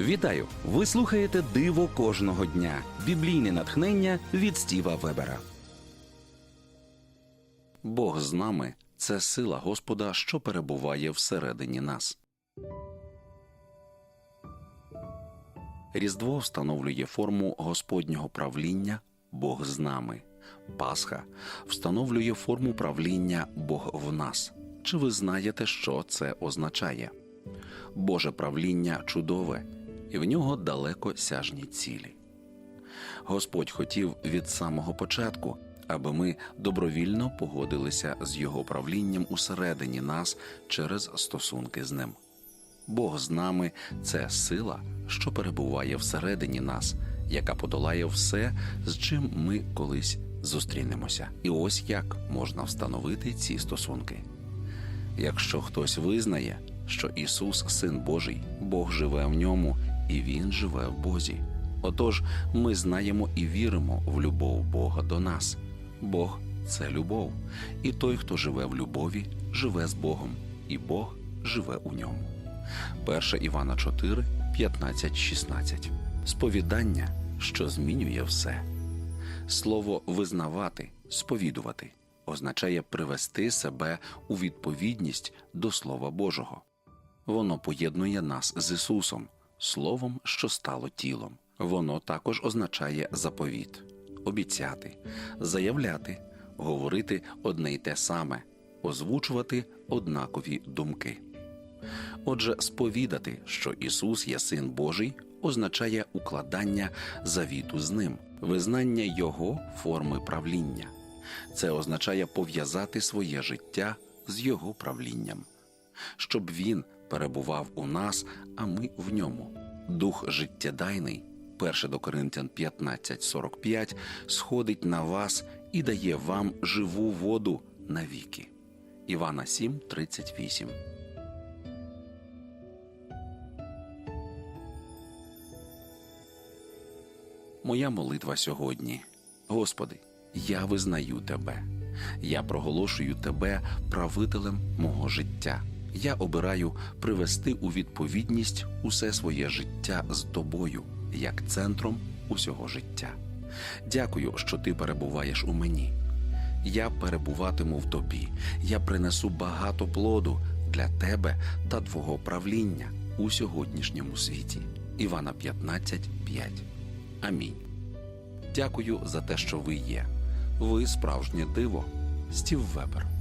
Вітаю! Ви слухаєте Диво кожного дня. Біблійне натхнення від Стіва Вебера. Бог з нами це сила Господа, що перебуває всередині нас. Різдво встановлює форму Господнього правління Бог з нами. Пасха встановлює форму правління Бог в нас. Чи ви знаєте, що це означає? Боже правління чудове, і в нього далеко сяжні цілі. Господь хотів від самого початку, аби ми добровільно погодилися з Його правлінням усередині нас через стосунки з ним. Бог з нами це сила, що перебуває всередині нас, яка подолає все, з чим ми колись зустрінемося. І ось як можна встановити ці стосунки. Якщо хтось визнає, що Ісус Син Божий, Бог живе в ньому, і Він живе в Бозі. Отож, ми знаємо і віримо в любов Бога до нас. Бог це любов, і той, хто живе в любові, живе з Богом, і Бог живе у ньому. 1 Івана 4, 15, 16. Сповідання, що змінює все. Слово визнавати, сповідувати означає привести себе у відповідність до Слова Божого. Воно поєднує нас з Ісусом, Словом, що стало тілом. Воно також означає заповіт, обіцяти, заявляти, говорити одне й те саме, озвучувати однакові думки. Отже, сповідати, що Ісус є Син Божий, означає укладання завіту з Ним, визнання Його форми правління. Це означає пов'язати своє життя з Його правлінням, щоб Він перебував у нас, а ми в ньому. Дух життєдайний, 1 до Коринтян 15.45, сходить на вас і дає вам живу воду навіки. Івана 7.38 Моя молитва сьогодні. Господи, я визнаю Тебе. Я проголошую Тебе правителем мого життя. Я обираю привести у відповідність усе своє життя з тобою, як центром усього життя. Дякую, що ти перебуваєш у мені. Я перебуватиму в тобі, я принесу багато плоду для тебе та твого правління у сьогоднішньому світі. Івана 15.5. Амінь. Дякую за те, що ви є. Ви справжнє диво. Стів Вебер.